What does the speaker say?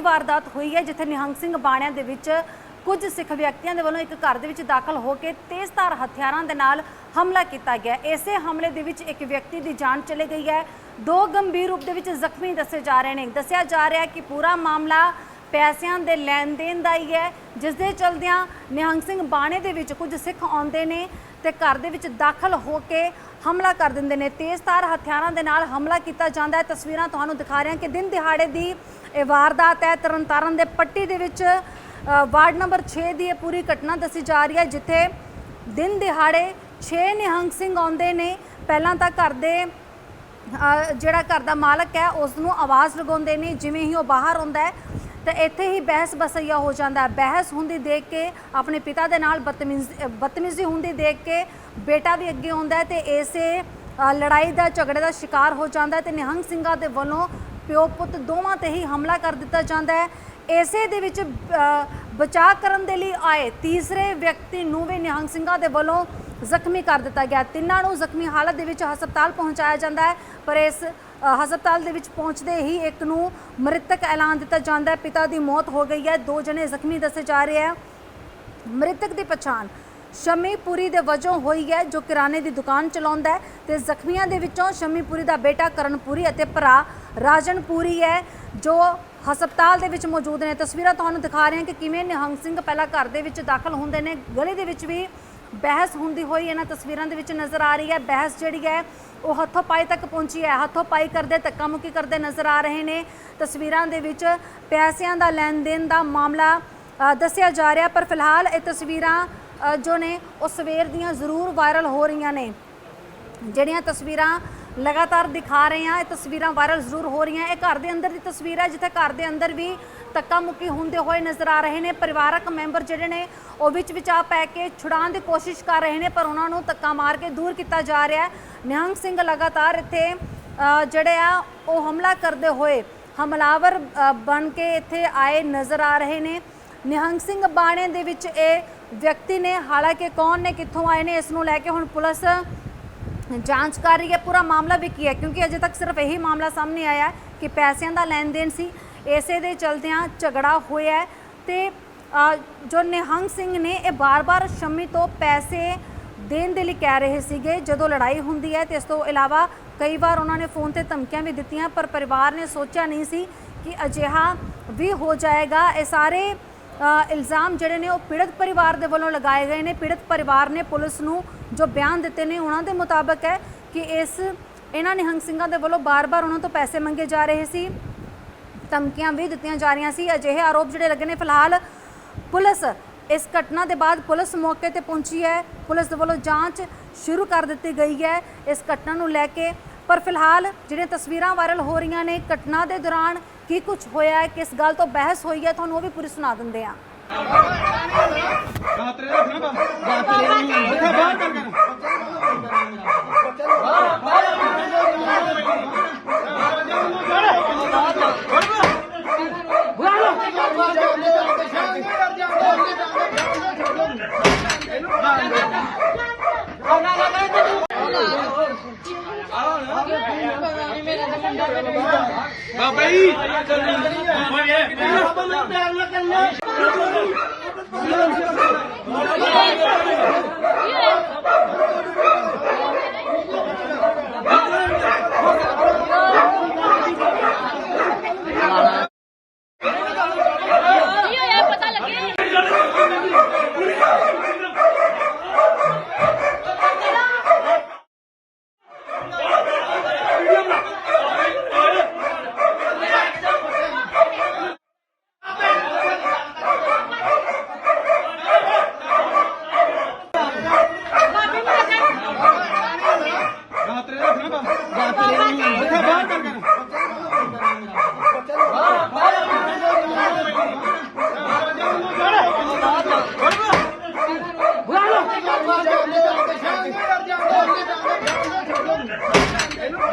ਵੱਡੀ ਵਾਰਦਾਤ ਹੋਈ ਹੈ, ਜਿੱਥੇ ਨਿਹੰਗ ਸਿੰਘ ਬਾਣਿਆਂ ਦੇ ਵਿੱਚ ਕੁਝ ਸਿੱਖ ਵਿਅਕਤੀਆਂ ਦੇ ਵੱਲੋਂ ਇੱਕ ਘਰ ਦੇ ਵਿੱਚ ਦਾਖਲ ਹੋ ਕੇ ਤੇਜ਼ਧਾਰ ਹਥਿਆਰਾਂ ਦੇ ਨਾਲ ਹਮਲਾ ਕੀਤਾ ਗਿਆ। ਇਸੇ ਹਮਲੇ ਦੇ ਵਿੱਚ ਇੱਕ ਵਿਅਕਤੀ ਦੀ ਜਾਨ ਚਲੇ ਗਈ ਹੈ। ਦੋ ਗੰਭੀਰ ਰੂਪ ਦੇ ਵਿੱਚ ਜ਼ਖਮੀ ਦੱਸੇ ਜਾ ਰਹੇ ਨੇ। ਦੱਸਿਆ ਜਾ ਰਿਹਾ ਹੈ ਕਿ ਪੂਰਾ ਮਾਮਲਾ ਪੈਸਿਆਂ ਦੇ ਲੈਣ ਦੇਣ ਦਾ ਹੀ ਹੈ ਜਿਸ ਦੇ ਚਲਦਿਆਂ ਨਿਹੰਗ ਸਿੰਘ ਬਾਣੇ ਦੇ ਵਿੱਚ ਕੁਝ ਸਿੱਖ ਆਉਂਦੇ ਨੇ ਤੇ ਘਰ ਦੇ ਵਿੱਚ ਦਾਖਲ ਹੋ ਕੇ ਹਮਲਾ ਕਰ ਦਿੰਦੇ ਨੇ। ਤੇਜ਼ਧਾਰ ਹਥਿਆਰਾਂ ਦੇ ਨਾਲ ਹਮਲਾ ਕੀਤਾ ਜਾਂਦਾ ਹੈ। ਤਸਵੀਰਾਂ ਤੁਹਾਨੂੰ ਦਿਖਾ ਰਹੇ ਹਾਂ ਕਿ ਦਿਨ ਦਿਹਾੜੇ ਦੀ ਇਹ ਵਾਰਦਾਤ ਹੈ। ਤਰਨਤਾਰਨ ਦੇ ਪੱਟੀ ਦੇ ਵਿੱਚ ਵਾਰਡ ਨੰਬਰ 6 ਦੀ ਇਹ ਪੂਰੀ ਘਟਨਾ ਦੱਸੀ ਜਾ ਰਹੀ ਹੈ, ਜਿੱਥੇ ਦਿਨ ਦਿਹਾੜੇ 6 ਨਿਹੰਗ ਸਿੰਘ ਆਉਂਦੇ ਨੇ। ਪਹਿਲਾਂ ਤਾਂ ਘਰ ਦੇ ਜਿਹੜਾ ਘਰ ਦਾ ਮਾਲਕ ਹੈ ਉਸ ਨੂੰ ਆਵਾਜ਼ ਲਗਾਉਂਦੇ ਨੇ, ਜਿਵੇਂ ਹੀ ਉਹ ਬਾਹਰ ਆਉਂਦਾ ਹੈ ਤੇ ਇੱਥੇ ਹੀ ਬਹਿਸ ਬਸਈਆ ਹੋ ਜਾਂਦਾ ਬਹਿਸ ਹੁੰਦੀ ਦੇਖ ਕੇ, ਆਪਣੇ ਪਿਤਾ ਦੇ ਨਾਲ ਬਦਤਮੀਜ਼ੀ ਬਦਤਮੀਜ਼ੀ ਹੁੰਦੀ ਦੇਖ ਕੇ ਬੇਟਾ ਵੀ ਅੱਗੇ ਆਉਂਦਾ ਹੈ ਤੇ ਇਸੇ ਲੜਾਈ ਦਾ, ਝਗੜੇ ਦਾ ਸ਼ਿਕਾਰ ਹੋ ਜਾਂਦਾ ਹੈ ਤੇ ਨਿਹੰਗ ਸਿੰਘਾਂ ਦੇ ਵੱਲੋਂ ਪਿਓ ਪੁੱਤ ਦੋਵਾਂ ਤੇ ਹੀ ਹਮਲਾ ਕਰ ਦਿੱਤਾ ਜਾਂਦਾ ਹੈ। ਇਸੇ ਦੇ ਵਿੱਚ ਬਚਾਅ ਕਰਨ ਦੇ ਲਈ ਆਏ ਤੀਸਰੇ ਵਿਅਕਤੀ ਨੂੰ ਵੀ ਨਿਹੰਗ ਸਿੰਘਾਂ ਦੇ ਵੱਲੋਂ ਜ਼ਖਮੀ ਕਰ ਦਿੱਤਾ ਗਿਆ। ਤਿੰਨਾਂ ਨੂੰ ਜ਼ਖਮੀ ਹਾਲਤ ਦੇ ਵਿੱਚ ਹਸਪਤਾਲ ਪਹੁੰਚਾਇਆ ਜਾਂਦਾ ਹੈ, ਪਰ ਇਸ ਹਸਪਤਾਲ ਦੇ ਵਿੱਚ ਪਹੁੰਚਦੇ ਹੀ ਇੱਕ ਨੂੰ ਮ੍ਰਿਤਕ ਐਲਾਨ ਦਿੱਤਾ ਜਾਂਦਾ ਹੈ। ਪਿਤਾ ਦੀ ਮੌਤ ਹੋ ਗਈ ਹੈ। ਦੋ ਜਣੇ ਜ਼ਖਮੀ ਦੱਸੇ ਜਾ ਰਹੇ ਹੈ। ਮ੍ਰਿਤਕ ਦੀ ਪਛਾਣ ਸ਼ਮੀਪੁਰੀ ਦੇ ਵਜੋਂ ਹੋਈ ਹੈ, ਜੋ ਕਿਰਾਣੇ ਦੀ ਦੁਕਾਨ ਚਲਾਉਂਦਾ ਹੈ ਤੇ ਜ਼ਖਮੀਆਂ ਦੇ ਵਿੱਚੋਂ ਸ਼ਮੀਪੁਰੀ ਦਾ ਬੇਟਾ ਕਰਨਪੁਰੀ ਅਤੇ ਭਰਾ ਰਾਜਨਪੁਰੀ ਹੈ, ਜੋ ਹਸਪਤਾਲ ਦੇ ਵਿੱਚ ਮੌਜੂਦ ਨੇ। ਤਸਵੀਰਾਂ ਤੁਹਾਨੂੰ ਦਿਖਾ ਰਹੇ ਹਾਂ ਕਿ ਕਿਵੇਂ ਨਿਹੰਗ ਸਿੰਘ ਪਹਿਲਾਂ ਘਰ ਦੇ ਵਿੱਚ ਦਾਖਲ ਹੁੰਦੇ ਨੇ। ਗਲੀ ਦੇ ਵਿੱਚ ਵੀ ਬਹਿਸ ਹੁੰਦੀ ਹੋਈ ਇਹਨਾਂ ਤਸਵੀਰਾਂ ਦੇ ਵਿੱਚ ਨਜ਼ਰ ਆ ਰਹੀ ਹੈ। ਬਹਿਸ ਜਿਹੜੀ ਹੈ, ਉਹ ਹੱਥੋਂ ਪਾਈ ਤੱਕ ਪਹੁੰਚੀ ਹੈ। ਹੱਥੋਂ ਪਾਈ ਕਰਦੇ ਧੱਕਾ ਮੁੱਕੀ ਕਰਦੇ ਨਜ਼ਰ ਆ ਰਹੇ ਨੇ। ਤਸਵੀਰਾਂ ਦੇ ਵਿੱਚ ਪੈਸਿਆਂ ਦਾ ਲੈਣ ਦੇਣ ਦਾ ਮਾਮਲਾ ਦੱਸਿਆ ਜਾ ਰਿਹਾ ਪਰ ਫਿਲਹਾਲ ਇਹ ਤਸਵੀਰਾਂ ਜੋ ਨੇ, ਉਹ ਸਵੇਰ ਦੀਆਂ ਜ਼ਰੂਰ ਵਾਇਰਲ ਹੋ ਰਹੀਆਂ ਨੇ। ਜਿਹੜੀਆਂ ਤਸਵੀਰਾਂ ਲਗਾਤਾਰ ਦਿਖਾ ਰਹੇ ਹਾਂ। ਇਹ ਤਸਵੀਰਾਂ ਵਾਇਰਲ ਜ਼ਰੂਰ ਹੋ ਰਹੀਆਂ। ਇਹ ਘਰ ਦੇ ਅੰਦਰ ਦੀ ਤਸਵੀਰ ਹੈ, ਜਿੱਥੇ ਘਰ ਦੇ ਅੰਦਰ ਵੀ ਤੱਕਾ ਮੁੱਕੀ ਹੁੰਦੇ ਹੋਏ ਨਜ਼ਰ ਆ ਰਹੇ ਨੇ। ਪਰਿਵਾਰਕ ਮੈਂਬਰ ਜਿਹੜੇ ਨੇ, ਉਹ ਵਿੱਚ ਵਿੱਚ ਪੈ ਕੇ ਛੁਡਾਉਣ ਦੀ ਕੋਸ਼ਿਸ਼ ਕਰ ਰਹੇ ਨੇ, ਪਰ ਉਹਨਾਂ ਨੂੰ ਧੱਕਾ ਮਾਰ ਕੇ ਦੂਰ ਕੀਤਾ ਜਾ ਰਿਹਾ ਹੈ। ਨਿਹੰਗ ਸਿੰਘ ਲਗਾਤਾਰ ਇੱਥੇ ਜਿਹੜੇ ਆ, ਉਹ ਹਮਲਾ ਕਰਦੇ ਹੋਏ ਹਮਲਾਵਰ ਬਣ ਕੇ ਇੱਥੇ ਆਏ ਨਜ਼ਰ ਆ ਰਹੇ ਨੇ। ਨਿਹੰਗ ਸਿੰਘ ਬਾਣੇ ਦੇ ਵਿੱਚ ਇਹ ਵਿਅਕਤੀ ਨੇ, ਹਾਲਾਂਕਿ ਕੌਣ ਨੇ, ਕਿੱਥੋਂ ਆਏ ਨੇ, ਇਸ ਨੂੰ ਲੈ ਕੇ ਹੁਣ ਪੁਲਿਸ ਜਾਂਚ ਕਰ ਰਹੀ ਹੈ, ਪੂਰਾ ਮਾਮਲਾ ਵੀ ਕੀ ਹੈ? ਕਿਉਂਕਿ ਅਜੇ ਤੱਕ ਸਿਰਫ ਇਹੀ ਮਾਮਲਾ ਸਾਹਮਣੇ ਆਇਆ ਹੈ ਕਿ ਪੈਸਿਆਂ ਦਾ ਲੈਣ ਦੇਣ ਸੀ, ਇਸੇ ਦੇ ਚਲਦਿਆਂ ਝਗੜਾ ਹੋਇਆ ਹੈ ਤੇ ਜੋ ਨਿਹੰਗ ਸਿੰਘ ਨੇ ਇਹ ਬਾਰ-ਬਾਰ ਸ਼ਮੀ ਤੋਂ ਪੈਸੇ ਦੇਣ ਦੇ ਲਈ ਕਹਿ ਰਹੇ ਸੀਗੇ, ਜਦੋਂ ਲੜਾਈ ਹੁੰਦੀ ਹੈ ਤੇ ਇਸ ਤੋਂ ਇਲਾਵਾ ਕਈ ਵਾਰ ਉਹਨਾਂ ਨੇ ਫੋਨ ਤੇ ਧਮਕੀਆਂ ਵੀ ਦਿੱਤੀਆਂ, ਪਰ ਪਰਿਵਾਰ ਨੇ ਸੋਚਿਆ ਨਹੀਂ ਸੀ ਕਿ ਅਜਿਹਾ ਵੀ ਹੋ ਜਾਏਗਾ। ਇਹ ਸਾਰੇ ਇਲਜ਼ਾਮ ਜਿਹੜੇ ਨੇ ਉਹ ਪੀੜਤ ਪਰਿਵਾਰ ਦੇ ਵੱਲੋਂ ਲਗਾਏ ਗਏ ਨੇ। ਪੀੜਤ ਪਰਿਵਾਰ ਨੇ ਪੁਲਿਸ ਨੂੰ ਜੋ ਬਿਆਨ ਦਿੱਤੇ ਨੇ, ਉਹਨਾਂ ਦੇ ਮੁਤਾਬਕ ਹੈ ਕਿ ਇਸ, ਇਹਨਾਂ ਨਿਹੰਗ ਸਿੰਘਾਂ ਦੇ ਵੱਲੋਂ ਬਾਰ-ਬਾਰ ਉਹਨਾਂ ਤੋਂ ਪੈਸੇ ਮੰਗੇ ਜਾ ਰਹੇ ਸੀ। ਧਮਕੀਆਂ ਵੀ ਦਿੱਤੀਆਂ ਜਾ ਰਹੀਆਂ ਸੀ। ਅਜਿਹੇ ਆਰੋਪ ਜਿਹੜੇ ਲੱਗੇ ਨੇ, ਫਿਲਹਾਲ ਪੁਲਿਸ ਇਸ ਘਟਨਾ ਦੇ ਬਾਅਦ ਪੁਲਿਸ ਮੌਕੇ ਤੇ ਪਹੁੰਚੀ ਹੈ। ਪੁਲਿਸ ਦੇ ਵੱਲੋਂ ਜਾਂਚ ਸ਼ੁਰੂ ਕਰ ਦਿੱਤੀ ਗਈ ਹੈ ਇਸ ਘਟਨਾ ਨੂੰ ਲੈ ਕੇ। ਪਰ ਫਿਲਹਾਲ ਜਿਹੜੀਆਂ ਤਸਵੀਰਾਂ ਵਾਇਰਲ ਹੋ ਰਹੀਆਂ ਨੇ, ਘਟਨਾ ਦੇ ਦੌਰਾਨ ਕੀ ਕੁਝ ਹੋਇਆ ਹੈ, ਕਿਸ ਗੱਲ ਤੋਂ ਬਹਿਸ ਹੋਈ ਹੈ, ਤੁਹਾਨੂੰ ਉਹ ਵੀ ਪੂਰੀ ਸੁਣਾ ਦਿੰਦੇ ਹਾਂ। ਬਾਬਾ ਜੀ। ਬਾਬਾ ਨੂੰ